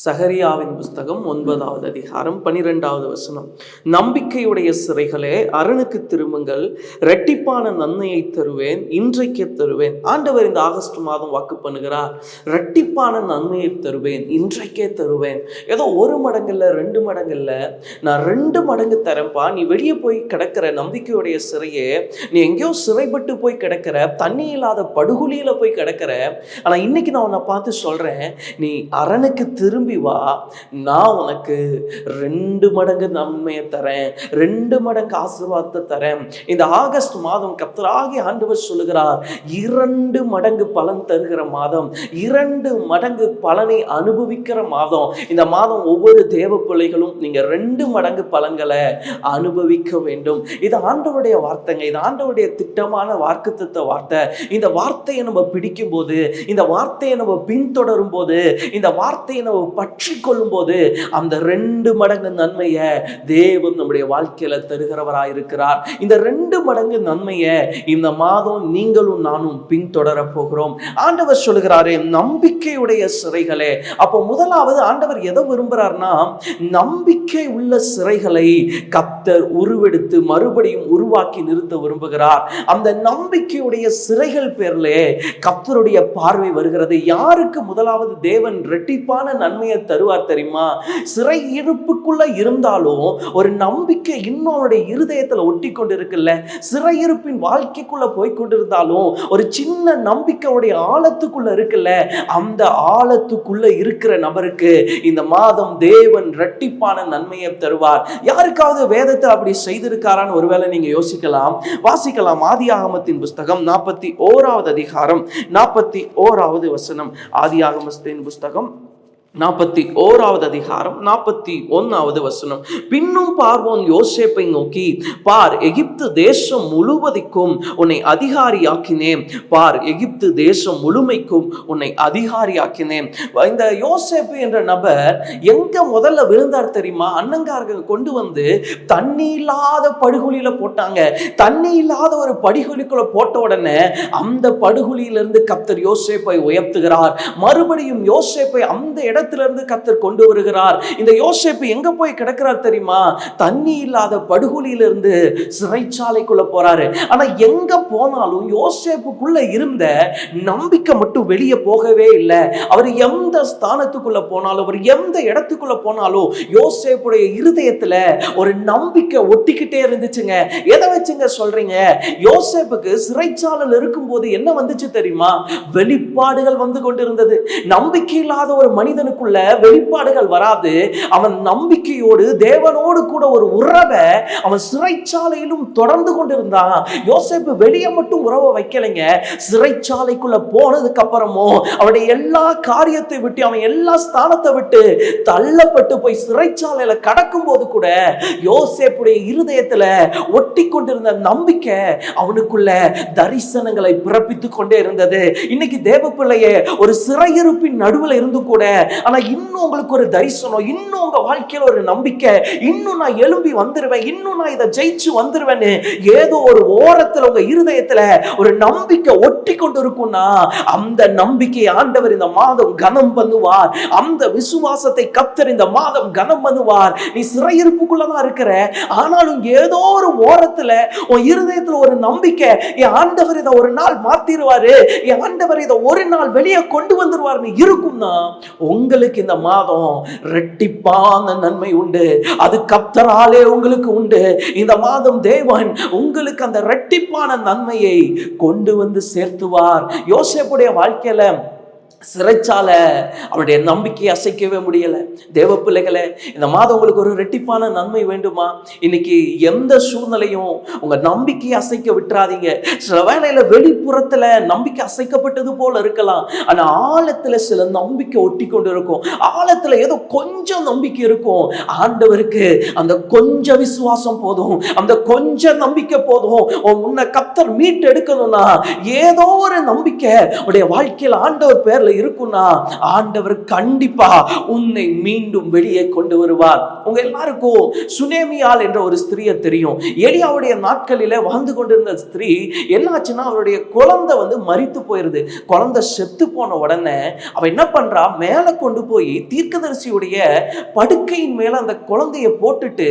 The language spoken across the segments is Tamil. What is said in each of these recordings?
சகரியாவின் புஸ்தகம் ஒன்பதாவது அதிகாரம் பனிரெண்டாவது வசனம். நம்பிக்கையுடைய சிறைகளே அரணுக்கு திரும்புங்கள். ரெட்டிப்பான நன்மையை தருவேன் இன்றைக்கே தருவேன். ஆண்டவர் இந்த ஆகஸ்ட் மாதம் வாக்கு பண்ணுகிறார். ரெட்டிப்பான நன்மையை தருவேன் இன்றைக்கே தருவேன். ஏதோ ஒரு மடங்குல ரெண்டு மடங்குல நான் ரெண்டு மடங்கு தரேன்ப்பா. நீ வெளியே போய் கிடக்கிற நம்பிக்கையுடைய சிறையே நீ எங்கேயோ சிறைப்பட்டு போய் கிடக்கிற தண்ணி இல்லாத படுகொலியில போய் கிடக்கிற. ஆனா இன்னைக்கு நான் உன்னை பார்த்து சொல்றேன் நீ அரணுக்கு திரும்ப வா. நான் உனக்கு ரெண்டு மடங்கு நன்மையை தரேன். ரெண்டு மடங்கு ஆசீர்வாதத்தை தரேன். இந்த ஆகஸ்ட் மாதம் கத்தராகி ஆண்டவர் சொல்லுகிறார் இரண்டு மடங்கு பலன் தருகிற மாதம் இரண்டு மடங்கு பலனை அனுபவிக்கிற மாதம். இந்த மாதம் ஒவ்வொரு தேவ பிள்ளைகளும் நீங்க ரெண்டு மடங்கு பலன்களை அனுபவிக்க வேண்டும். இது ஆண்டவருடைய வார்த்தைங்க. இது ஆண்டவருடைய திட்டமான வாக்குத்த வார்த்தை. இந்த வார்த்தையை நம்ம பிடிக்கும் போது இந்த வார்த்தையை நம்ம பின்தொடரும் போது இந்த வார்த்தையை நம்ம பற்றி கொள்ளும் போது அந்த ரெண்டு மடங்கு நன்மையை தேவன் நம்முடைய வாழ்க்கையில தருகிறவராக இருக்கிறார் இந்த ரெண்டு மடங்கு நன்மையை இந்த மாதம் நீங்களும் நானும் பின்தொடர போகிறோம். ஆண்டவர் சொல்லுகிறாரே நம்பிக்கையுடைய சிறைகளே. அப்போ முதலாவது ஆண்டவர் எதை விரும்புகிறார்னா நம்பிக்கை உள்ள சிறைகளை கத்தர் உருவெடுத்து மறுபடியும் உருவாக்கி நிறுத்த விரும்புகிறார். அந்த நம்பிக்கையுடைய சிறைகள் பேர்லே கத்தருடைய பார்வை வருகிறது. யாருக்கு முதலாவது தேவன் ரெட்டிப்பான நன்மை நன்மையை தருவார் தெரியுமா? சிறை இருப்புக்குள்ள இருந்தாலும் ஒரு நம்பிக்கை இன்னும் அவனுடைய இருதயத்துல ஒட்டி கொண்டு இருக்குல்ல சிறையிருப்பின் வாழ்க்கைக்குள்ள போய் கொண்டிருந்தாலும் ஒரு சின்ன நம்பிக்கையுடைய ஆழத்துக்குள்ள இருக்குல்ல. அந்த ஆழத்துக்குள்ள இருக்கிற நபருக்கு இந்த மாதம் தேவன் ரெட்டிப்பான நன்மையை தருவார். யாருக்காவது வேதத்தை அப்படி செய்திருக்காரான்னு ஒருவேளை நீங்க யோசிக்கலாம். வாசிக்கலாம் ஆதியாகமத்தின் புஸ்தகம் நாற்பத்தி ஓராவது அதிகாரம் நாற்பத்தி ஓராவது வசனம். ஆதி ஆகமத்தின் புஸ்தகம் நாற்பத்தி ஓராவது அதிகாரம் நாற்பத்தி ஒன்னாவது வசனம். பின்னும் பார்வோன் யோசேப்பை நோக்கி பார் எகிப்து தேசம் முழுவதிக்கும் உன்னை அதிகாரியாக்கினேன். பார் எகிப்து தேசம் முழுமைக்கும் உன்னை அதிகாரியாக்கினேன். இந்த யோசேப்பு என்ற நபர் எங்க முதல்ல விழுந்தார் தெரியுமா? அண்ணங்கார்கள் கொண்டு வந்து தண்ணி இல்லாத படுகொலியில போட்டாங்க. தண்ணி இல்லாத ஒரு படுகொலிக்குள்ள போட்ட உடனே அந்த படுகொலியிலிருந்து கத்தர் யோசேப்பை உயர்த்துகிறார். மறுபடியும் யோசேப்பை அந்த இடம் இடத்திலிருந்து கத்தர் கொண்டு வருகிறார். இந்த யோசேப்பு எங்க போய் கிடக்கிறார் தெரியுமா? தண்ணி இல்லாத படுகொலியிலிருந்து சிறைச்சாலைக்குள்ள போறாரு. ஆனா எங்க போனாலும் யோசேப்புக்குள்ள இருந்த நம்பிக்கை மட்டும் வெளியே போகவே இல்லை. அவர் எந்த ஸ்தானத்துக்குள்ள போனாலும் அவர் எந்த இடத்துக்குள்ள போனாலும் யோசேப்புடைய இருதயத்துல ஒரு நம்பிக்கை ஒட்டிக்கிட்டே இருந்துச்சுங்க. எதை வச்சுங்க சொல்றீங்க? யோசேப்புக்கு சிறைச்சாலையில் இருக்கும்போது என்ன வந்துச்சு தெரியுமா? வெளிப்பாடுகள் வந்து கொண்டிருந்தது. நம்பிக்கை இல்லாத ஒரு மனிதனுக்கு அவனுக்குள்ள வெளிப்பாடுகள் வராது. அவன் நம்பிக்கையோடு தேவனோடு கூட ஒரு உறவை அவன் சிறைச்சாலையிலும் தொடர்ந்து கொண்டிருந்தான். யோசேப்பு வெளியே மட்டும் உறவை வைக்கலைங்க. சிறைச்சாலைக்குள்ள போனதுக்கு அப்புறமும் அவனுடைய எல்லா காரியத்தை விட்டு அவன் எல்லா ஸ்தானத்தை விட்டு தள்ளப்பட்டு போய் சிறைச்சாலையில கடக்கும் போது கூட யோசேப்புடைய இருதயத்துல ஒட்டி கொண்டிருந்த நம்பிக்கை அவனுக்குள்ள தரிசனங்களை பிறப்பித்துக் கொண்டே இருந்தது. இன்னைக்கு தேவ பிள்ளையே ஒரு சிறையிருப்பின் நடுவில் இருந்து கூட ஆனா இன்னும் உங்களுக்கு ஒரு தரிசனம் இன்னும் உங்க வாழ்க்கையில ஒரு நம்பிக்கை இன்னும் நான் எழும்பி வந்துருவேன் இன்னும் நான் இதை ஜெயிச்சு வந்துருவேன்னு ஏதோ ஒரு ஓரத்துல உங்க இருதயத்துல ஒரு நம்பிக்கை ஒட்டி கொண்டு இருக்கும்னா அந்த நம்பிக்கை ஆண்டவர் இந்த மாதம் கனம் பண்ணுவார். அந்த விசுவாசத்தை கத்தர் இந்த மாதம் கனம் பண்ணுவார். நீ சிறையிருப்புக்குள்ளதான் இருக்கிற. ஆனாலும் ஏதோ ஒரு ஓரத்துல உன் இருதயத்துல ஒரு நம்பிக்கை என் ஆண்டவர் இதை ஒரு நாள் மாத்திருவாரு. என் ஆண்டவர் இதை ஒரு நாள் வெளியே கொண்டு வந்துருவார்னு இருக்கும்னா உங்களுக்கு இந்த மாதம் ரெட்டிப்பான நன்மை உண்டு. அது கத்தராலே உங்களுக்கு உண்டு. இந்த மாதம் தேவன் உங்களுக்கு அந்த ரெட்டிப்பான நன்மையை கொண்டு வந்து சேர்த்துவார். யோசேப்புடைய வாழ்க்கையில சிறைச்சாலை அவருடைய நம்பிக்கையை அசைக்கவே முடியல. தேவ பிள்ளைகளை இந்த மாதம் உங்களுக்கு ஒரு ரெட்டிப்பான நன்மை வேண்டுமா? இன்னைக்கு எந்த சூழ்நிலையும் உங்க நம்பிக்கையை அசைக்க விட்டுறாதீங்க. சில வேலையில் வெளிப்புறத்துல நம்பிக்கை அசைக்கப்பட்டது போல இருக்கலாம். ஆனால் ஆழத்துல சில நம்பிக்கை ஒட்டி கொண்டு இருக்கும் ஆழத்துல ஏதோ கொஞ்சம் நம்பிக்கை இருக்கும். ஆண்டவருக்கு அந்த கொஞ்சம் விசுவாசம் போதும். அந்த கொஞ்சம் நம்பிக்கை போதும். உன் உன்னை கத்தர் மீட்டு எடுக்கணும்னா ஏதோ ஒரு நம்பிக்கை உடைய வாழ்க்கையில் ஆண்டவர் பேர்ல இருக்குன்னா ஆண்டவர் கண்டிப்பா உன்னை மீண்டும் வெளியே கொண்டு வருவார். உங்க எல்லாருக்கும் சுனேமியால் என்ற ஒரு ஸ்திரியை தெரியும். எலியாவுடைய நாட்களில வாழ்ந்து கொண்டிருந்த ஸ்திரீ என்னாச்சுன்னா அவருடைய குழந்தை வந்து மறித்து போயிருது. குழந்தை செத்து போன உடனே அவ என்ன பண்றா? மேல கொண்டு போய் தீர்க்கதரிசியுடைய படுக்கையின் மேல அந்த குழந்தைய போட்டுட்டு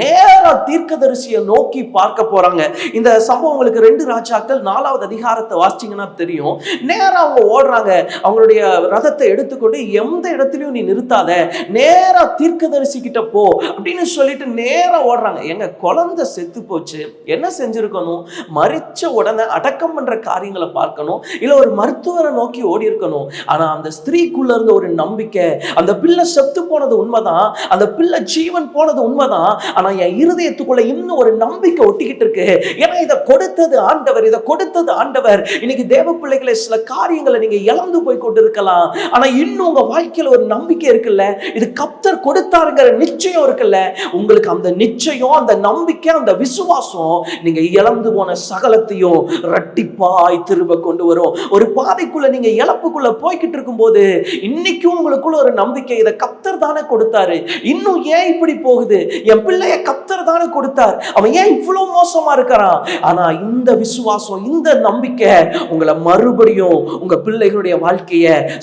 நேரா தீர்க்கதரிசியை நோக்கி பார்க்க போறாங்க. இந்த சம்பவம் உங்களுக்கு ரெண்டு ராஜாக்கள் நாலாவது அதிகாரத்தை வாசிச்சிங்கன்னா தெரியும். நேரா அவங்க ஓடுறாங்க. அவங்க அவருடைய ரதத்தை எடுத்துக்கொண்டு எந்த இடத்துலயும் நீ நிறுத்தாத நேரா தீர்க்க தரிசிக்கிட்ட போ அப்படின்னு சொல்லிட்டு நேரா ஓடுறாங்க. எங்க குழந்தை செத்து போச்சு. என்ன செஞ்சுருக்கணும்? மறிச்ச உடனே அடக்கம் பண்ற காரியங்களை பார்க்கணும். இல்ல ஒரு மருத்துவரை நோக்கி ஓடி இருக்கணும். ஆனா அந்த ஸ்திரீக்குள்ள இருந்த ஒரு நம்பிக்கை அந்த பிள்ளை செத்து போனது உண்மைதான் அந்த பிள்ளை ஜீவன் போனது உண்மைதான் ஆனா என் இருதயத்துக்குள்ள இன்னும் ஒரு நம்பிக்கை ஒட்டிக்கிட்டு இருக்கு. ஏன்னா இதை கொடுத்தது ஆண்டவர் இதை கொடுத்தது ஆண்டவர். இன்னைக்கு தேவ பிள்ளைகளை சில காரியங்களை நீங்க இழந்து போய் கொண்டிருக்கலாம். ஆனா இன்னும் உங்க வாழ்க்கையில ஒரு நம்பிக்கை இருக்குல்ல? இது கப்தர் கொடுத்தாருங்கிற நிச்சயம் இருக்குல்ல? உங்களுக்கு அந்த நிச்சயம் அந்த நம்பிக்கை அந்த விசுவாசம் நீங்க இழந்து போன சகலத்தையும் ரட்டிப்பாய் திரும்ப கொண்டு வரும். ஒரு பாதைக்குள்ள நீங்க இழப்புக்குள்ள போய்கிட்டு இருக்கும்போது இன்னைக்கும் உங்களுக்குள்ள ஒரு நம்பிக்கை இதை கப்தர் தானே கொடுத்தாரு. இன்னும் ஏன் இப்படி போகுது? என் பிள்ளைய கப்தர் தானே கொடுத்தார். அவன் ஏன் இவ்வளவு மோசமா இருக்கிறான்? ஆனா இந்த விசுவாசம் இந்த நம்பிக்கை உங்களை மறுபடியும் உங்க பிள்ளைகளுடைய வாழ்க்கைய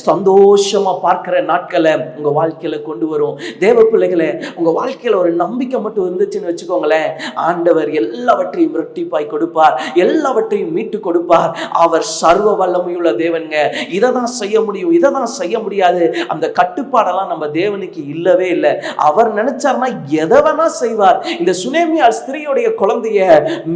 சந்தோஷமா பார்க்கிற நாட்களை உங்க வாழ்க்கையில கொண்டு வரும். தேவ பிள்ளைகளை உங்க வாழ்க்கையில ஒரு நம்பிக்கை மட்டும் இருந்துச்சுன்னு வச்சுக்கோங்களேன். ஆண்டவர் எல்லாவற்றையும் இரட்டிப்பாய் கொடுப்பார். எல்லாவற்றையும் மீட்டு கொடுப்பார். அவர் சர்வ வல்லமையுள்ள தேவனுங்க. இதை தான் செய்ய முடியும் இதை தான் செய்ய முடியாது. அந்த கட்டுப்பாடெல்லாம் நம்ம தேவனுக்கு இல்லவே இல்லை. அவர் நினைச்சார்னா எதை வேணா செய்வார். இந்த சுனேமியா ஸ்திரீயுடைய குழந்தைய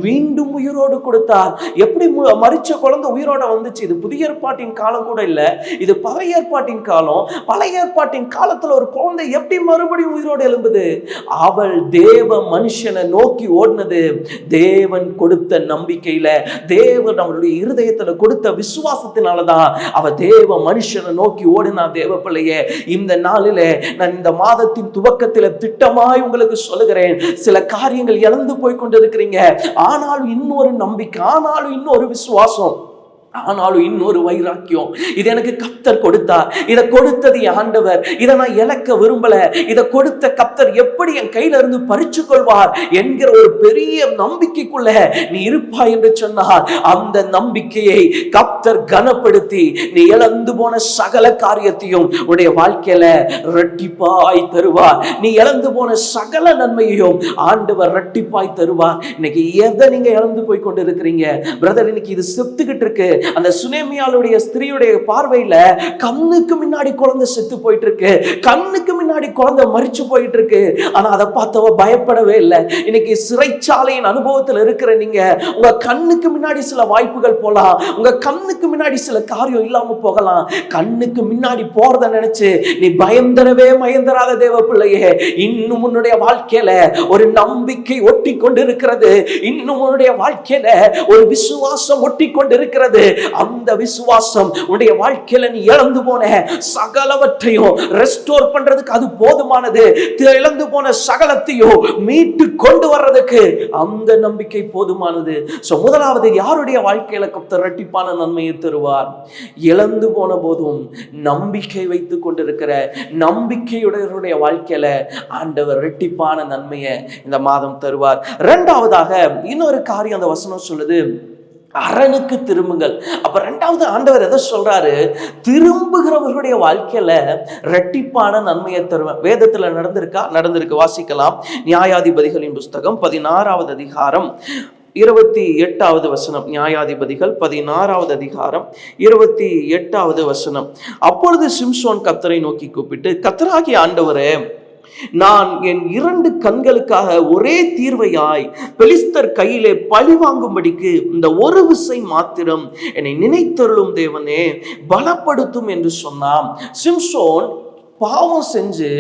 மீண்டும் உயிரோடு கொடுத்தார். எப்படி மறிச்ச குழந்தை உயிரோட வந்துச்சு? இது புதிய ஏற்பாட்டின் காலம் கூட இல்லை. இது பழைய ஏற்பாட்டின் காலம். பழைய ஏற்பாட்டின் காலத்துல ஒரு குழந்தை எப்படி மறுபடியும் உயிரோடு எழும்புது? அவள் தேவ மனுஷனை நோக்கி ஓடினது. தேவன் கொடுத்த நம்பிக்கையில தேவன் அவளுடைய இருதயத்துல கொடுத்த விசுவாசத்தினாலதான் அவ தேவ மனுஷனை நோக்கி ஓடினா தேவ பிள்ளைய இந்த நாளில நான் இந்த மாதத்தின் துவக்கத்துல திட்டமாய் உங்களுக்கு சொல்லுகிறேன். சில காரியங்கள் இழந்து போய் கொண்டிருக்கிறீங்க. ஆனாலும் இன்னொரு நம்பிக்கை ஆனாலும் இன்னொரு விசுவாசம். ஆனாலும் இன்னொரு வைராக்கியம். இது எனக்கு கப்தர் கொடுத்தார் இதை கொடுத்தது ஆண்டவர். இதை நான் இழக்க விரும்பல. இதை கொடுத்த கப்தர் எப்படி என் கையில இருந்து பறிச்சு கொள்வார் என்கிற ஒரு பெரிய நம்பிக்கைக்குள்ள நீ இருப்பாய் என்று சொன்னார். அந்த நம்பிக்கையை கப்தர் கனப்படுத்தி நீ இழந்து போன சகல காரியத்தையும் உன்னுடைய வாழ்க்கையில ரெட்டிப்பாய் தருவார். நீ இழந்து போன சகல நன்மையையும் ஆண்டவர் ரெட்டிப்பாய் தருவார். இன்னைக்கு எதை நீங்க இழந்து போய் கொண்டு இருக்கிறீங்க பிரதர் இன்னைக்கு இது செத்துக்கிட்டு இருக்கு. அந்த சுனேமியாளுடைய ஸ்திரீயுடைய பார்வையில கண்ணுக்கு முன்னாடி குழந்தை செத்து போயிட்டு இருக்கு கண்ணுக்கு முன்னாடி குழந்தை மறிச்சு போயிட்டு இருக்கு ஆனா அதை பார்த்தவ பயப்படவே இல்லை. இன்னைக்கு சிறைச்சாலையின் அனுபவத்துல இருக்கிற நீங்க உங்க கண்ணுக்கு முன்னாடி சில வாய்ப்புகள் போலாம். உங்க கண்ணுக்கு முன்னாடி சில காரியம் இல்லாம போகலாம். கண்ணுக்கு முன்னாடி போறத நினைச்சு நீ பயந்தரவே பயந்தராத தேவ பிள்ளையே. இன்னும் உன்னுடைய வாழ்க்கையில ஒரு நம்பிக்கை ஒட்டி கொண்டு இருக்கிறது இன்னும் உன்னுடைய வாழ்க்கையில ஒரு விசுவாசம் ஒட்டி கொண்டு இருக்கிறது அந்த விசுவாசம் உன்னுடைய வாழ்க்கையில நீ இழந்து போன சகலவற்றையும் ரெஸ்டோர் பண்றதுக்கு அது போதுமானது. இழந்து போன சகலத்தையும் மீட்டு கொண்டு வர்றதுக்கு அந்த நம்பிக்கை போதுமானது. ஸோ முதலாவது யாருடைய வாழ்க்கையில கப்தர் இரட்டிப்பான நன்மையை தருவார்? இழந்து போன போதும் நம்பிக்கை வைத்து கொண்டிருக்கிற நம்பிக்கையுடையவருடைய வாழ்க்கையில ஆண்டவர் இரட்டிப்பான நன்மையை இந்த மாதம் தருவார். இரண்டாவதாக இன்னொரு காரியம் அந்த வசனம் சொல்லுது. அரணுக்கு திரும்புங்கள். அப்ப ரெண்டாவது ஆண்டவர் எதை சொல்றாரு? திரும்புகிறவர்களுடைய வாழ்க்கையில ரெட்டிப்பான நன்மையை தருவேன் வேதத்துல நடந்திருக்கா? நடந்திருக்கு. வாசிக்கலாம். நியாயாதிபதிகளின் புஸ்தகம் பதினாறாவது அதிகாரம் இருபத்தி எட்டாவது வசனம். நியாயாதிபதிகள் பதினாறாவது அதிகாரம் இருபத்தி எட்டாவது வசனம். அப்பொழுது சிம்சோன் கத்தரை நோக்கி கூப்பிட்டு கத்தராகி ஆண்டவரே நான் என் இரண்டு கண்களுக்காக ஒரே தீர்வையாய் பெலிஸ்தர் கையிலே பழி வாங்கும்படிக்கு இந்த ஒரு விசை மாத்திரம் என்னை நினைத்தருளும் தேவனே பலப்படுத்தும் என்று சொன்னான். சிம்சோன் பாவம் செஞ்சு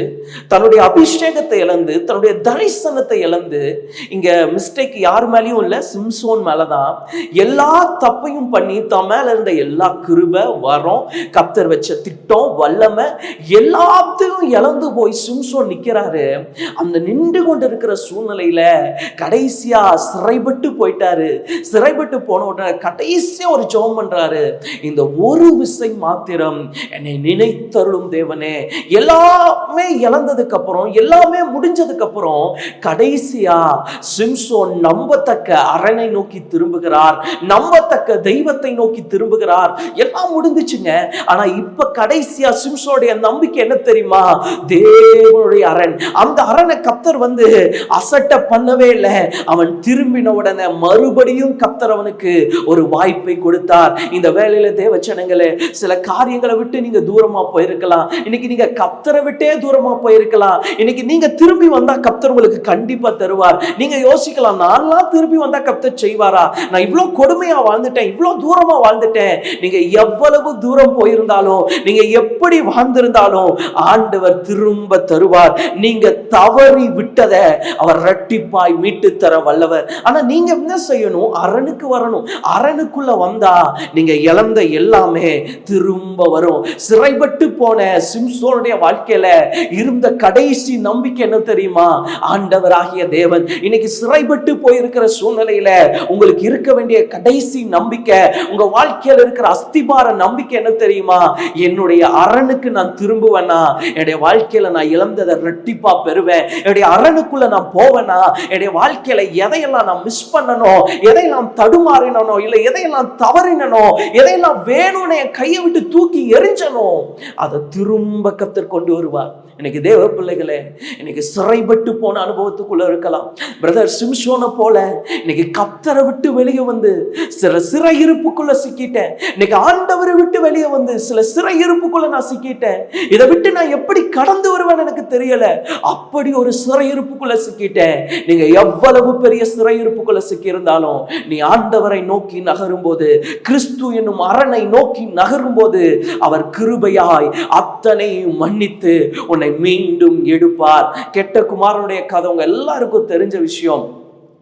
தன்னுடைய அபிஷேகத்தை இழந்து தன்னுடைய தரிசனத்தை இழந்து இங்க மிஸ்டேக் யார் மேலேயும் இல்லை சிம்சோன் மேலதான். எல்லா தப்பையும் பண்ணி தன் மேல இருந்த எல்லா கிருப வரம் கப்தர் வச்ச திட்டம் வல்லமை எல்லாத்தையும் இழந்து போய் சிம்சோன் நிக்கிறாரு. அந்த நின்று கொண்டு இருக்கிற சூழ்நிலையில கடைசியா சிறைப்பட்டு போயிட்டாரு. சிறைப்பட்டு போன உடனே கடைசியா ஒரு ஜெபம் பண்றாரு. இந்த ஒரு விசை மாத்திரம் என்னை நினைத்தருளும் தேவனே. எல்லாமே இழந்ததுக்கு அப்புறம் எல்லாமே முடிஞ்சதுக்கு அப்புறம் கடைசியா சிம்சோன் நம்பத்தக்க அரணை நோக்கி திரும்புகிறார். நம்பத்தக்க தெய்வத்தை நோக்கி திரும்புகிறார். எல்லாம் முடிஞ்சுச்சுங்க. ஆனா இப்ப கடைசியா சிம்சோடைய நம்பிக்கை என்ன தெரியுமா? தேவனுடைய அரண். அந்த அரணை கப்தர் வந்து அசட்ட பண்ணவே இல்லை. அவன் திரும்பின உடனே மறுபடியும் கப்தர் அவனுக்கு ஒரு வாய்ப்பை கொடுத்தார். இந்த வேலையில தேவச்சனங்களே சில காரியங்களை விட்டு நீங்க தூரமா போயிருக்கலாம். இன்னைக்கு நீங்க கப்தரை விட்டே தூரமா போயிருக்கலாம். இன்னைக்கு நீங்க திரும்பி வந்தா கப்தர் உங்களுக்கு கண்டிப்பா தருவார். நீங்க யோசிக்கலாம் நான்லாம் திரும்பி வந்தா கப்தர் செய்வாரா? நான் இவ்வளவு கொடுமையா வாழ்ந்துட்டேன் இவ்வளவு தூரமா வாழ்ந்துட்டேன். நீங்க எவ்வளவு தூரம் போயிருந்தாலும் நீங்க எப்படி வாழ்ந்திருந்தாலும் ஆண்டவர் திரும்ப தருவார். நீங்க தவறி விட்டதை அவர் இரட்டிப்பாய் மீட்டு தர வல்லவர். ஆனா நீங்க என்ன செய்யணும்? அரணுக்கு வரணும். அரணுக்குள்ள வந்தா நீங்க இழந்த எல்லாமே திரும்ப வரும். சிறைப்பட்டு போன சிம்சோனுடைய வாழ்க்கையில இருந்த கடைசி நம்பிக்கை என்ன தெரியுமா? ஆண்டவராகிய தேவன். இன்னைக்கு சிறைப்பட்டு போயிருக்கிற சூழ்நிலையில உங்களுக்கு இருக்க வேண்டிய கடைசி நம்பிக்கை உங்க வாழ்க்கையில இருக்கிற அஸ்திபார நம்பிக்கை என்ன தெரியுமா? என்னுடைய அரணுக்கு நான் திரும்புவேனா? என்னுடைய வாழ்க்கையில நான் இழந்ததை ரெட்டிப்பா பெறுவேன். என்னுடைய அரணுக்குள்ள நான் போவேனா? என்னுடைய வாழ்க்கையில எதையெல்லாம் நான் மிஸ் பண்ணனோ எதையெல்லாம் தடுமாறினனோ இல்லை எதையெல்லாம் தவறினனோ எதையெல்லாம் வேணும்னு என் கையை விட்டு தூக்கி எரிஞ்சனோ அதை திரும்ப ஒருத்தர் கொண்டு வருவார். இன்னைக்கு தேவ பிள்ளைகளே இன்னைக்கு சிறைப்பட்டு போன அனுபவத்துக்குள்ள இருக்கலாம். பிரதர் சிம்சோனை போல இன்னைக்கு கத்தரை விட்டு வெளியே வந்து சில சிறை இருப்புக்குள்ள சிக்கிட்டேன். இன்னைக்கு ஆண்டவரை விட்டு வெளியே வந்து சில சிறை இருப்புக்குள்ள நான் சிக்கிட்டேன். இதை விட்டு நான் எப்படி கடந்து வருவேன் எனக்கு தெரியல. அப்படி ஒரு சிறை இருப்புக்குள்ள சிக்கிட்டேன். நீங்க எவ்வளவு பெரிய சிறை இருப்புக்குள்ள சிக்கி இருந்தாலும் நீ ஆண்டவரை நோக்கி நகரும் போது கிறிஸ்து என்னும் அரணை நோக்கி நகரும் போது அவர் கிருபையாய் அத்தனையும் மன்னித்து உன்னை மீண்டும் எடுப்பார். கெட்ட குமாரனுடைய கதை உங்க எல்லாருக்கும் தெரிஞ்ச விஷயம்.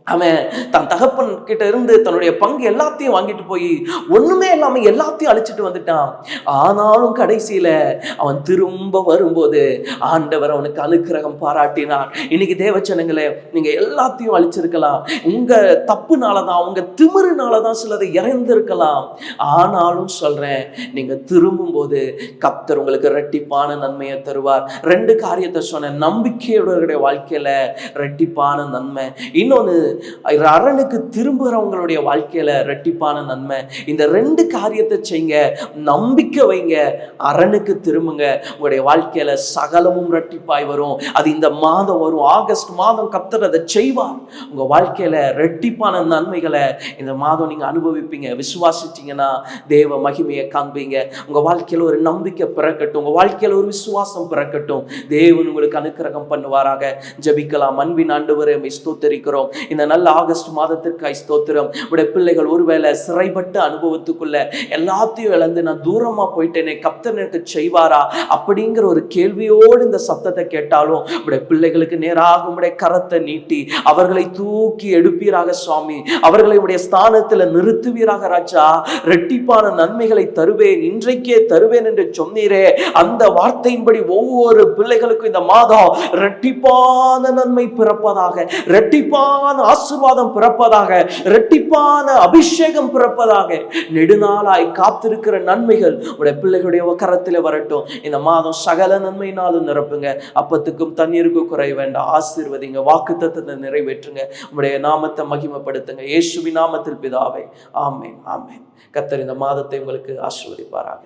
அவன் தன் தகப்பன் கிட்ட இருந்து தன்னுடைய பங்கு எல்லாத்தையும் வாங்கிட்டு போய் ஒண்ணுமே இல்லாம எல்லாத்தையும் அழிச்சிட்டு வந்துட்டான். ஆனாலும் கடைசியில அவன் திரும்ப வரும்போது ஆண்டவர் அவனுக்கு அனுக்கிரகம் பாராட்டினார் இன்னைக்கு தேவச்சனங்களே நீங்க எல்லாத்தையும் அழிச்சிருக்கலாம். உங்க தப்புனால தான் உங்க திமிருனால தான் சிலதை இறந்திருக்கலாம். ஆனாலும் சொல்றேன் நீங்க திரும்பும் போது கப்தர் உங்களுக்கு ரெட்டிப்பான நன்மையை தருவார். ரெண்டு காரியத்தை சொன்னேன் நம்பிக்கையுடைய வாழ்க்கையில ரெட்டிப்பான நன்மை. இன்னொன்னு அரணுக்கு திரும்புகிறவங்களுடைய வாழ்க்கையில ரெட்டிப்பான நன்மை. இந்த ரெண்டு காரியத்தை செய்யுங்க நம்பிக்கை வைங்க அரணுக்கு திரும்புங்க. உங்களுடைய வாழ்க்கையில சகலமும் ரெட்டிப்பாய் வரும். அது இந்த மாதம் வரும். ஆகஸ்ட் மாதம் கப்தர் அதை செய்வார். உங்க வாழ்க்கையில ரெட்டிப்பான நன்மைகளை இந்த மாதம் நீங்க அனுபவிப்பீங்க. விசுவாசிச்சீங்கன்னா தேவ மகிமையை காண்பீங்க. உங்க வாழ்க்கையில ஒரு நம்பிக்கை பிறக்கட்டும். உங்க வாழ்க்கையில ஒரு விசுவாசம் பிறக்கட்டும். தேவன் உங்களுக்கு அனுக்கிரகம் பண்ணுவாராக. ஜபிக்கலாம். அன்பின் ஆண்டு வரை ஸ்தோத்தரிக்கிறோம். இந்த நல்ல ஆகஸ்ட் மாதத்திற்காய் ஸ்தோத்திரம். உடைய பிள்ளைகள் ஒருவேளை சிறைப்பட்ட அனுபவத்துக்குள்ள எல்லாத்தையும் இழந்து நான் தூரமா போயிட்டேனே கப்தர் எனக்கு செய்வாரா? அப்படிங்கிற ஒரு கேள்வியோடு இந்த சத்தத்தை கேட்டாலும் உடைய பிள்ளைகளுக்கு நேராக உடைய கரத்தை நீட்டி அவர்களை தூக்கி எடுப்பீராக சுவாமி. அவர்களை உடைய ஸ்தானத்துல நிறுத்துவீராக ராஜா. ரெட்டிப்பான நன்மைகளை தருவேன் இன்றைக்கே தருவேன் என்று சொன்னீரே. அந்த வார்த்தையின்படி ஒவ்வொரு பிள்ளைகளுக்கும் இந்த மாதம் ரெட்டிப்பான நன்மை பிறப்பதாக ரெட்டிப்பான ஆசீர்வாதம் பிறப்பதாக ரெட்டிப்பான அபிஷேகம் பிறப்பதாக நெடுநாளாய் காத்திருக்கிற நன்மைகள் உடைய பிள்ளைகளுடைய கரத்தில் வரட்டும். இந்த மாதம் சகல நன்மையினாலும் நிரப்புங்க. அப்பத்துக்கும் தண்ணீருக்கும் குறை வேண்டாம். ஆசீர்வதிங்க. வாக்கு தத்தத்தை நிறைவேற்றுங்க. உடைய நாமத்தை மகிமைப்படுத்துங்க. இயேசுவி நாமத்தில் பிதாவை. ஆமேன் ஆமேன். கத்தர் இந்த மாதத்தை உங்களுக்கு ஆசீர்வதிப்பாராக.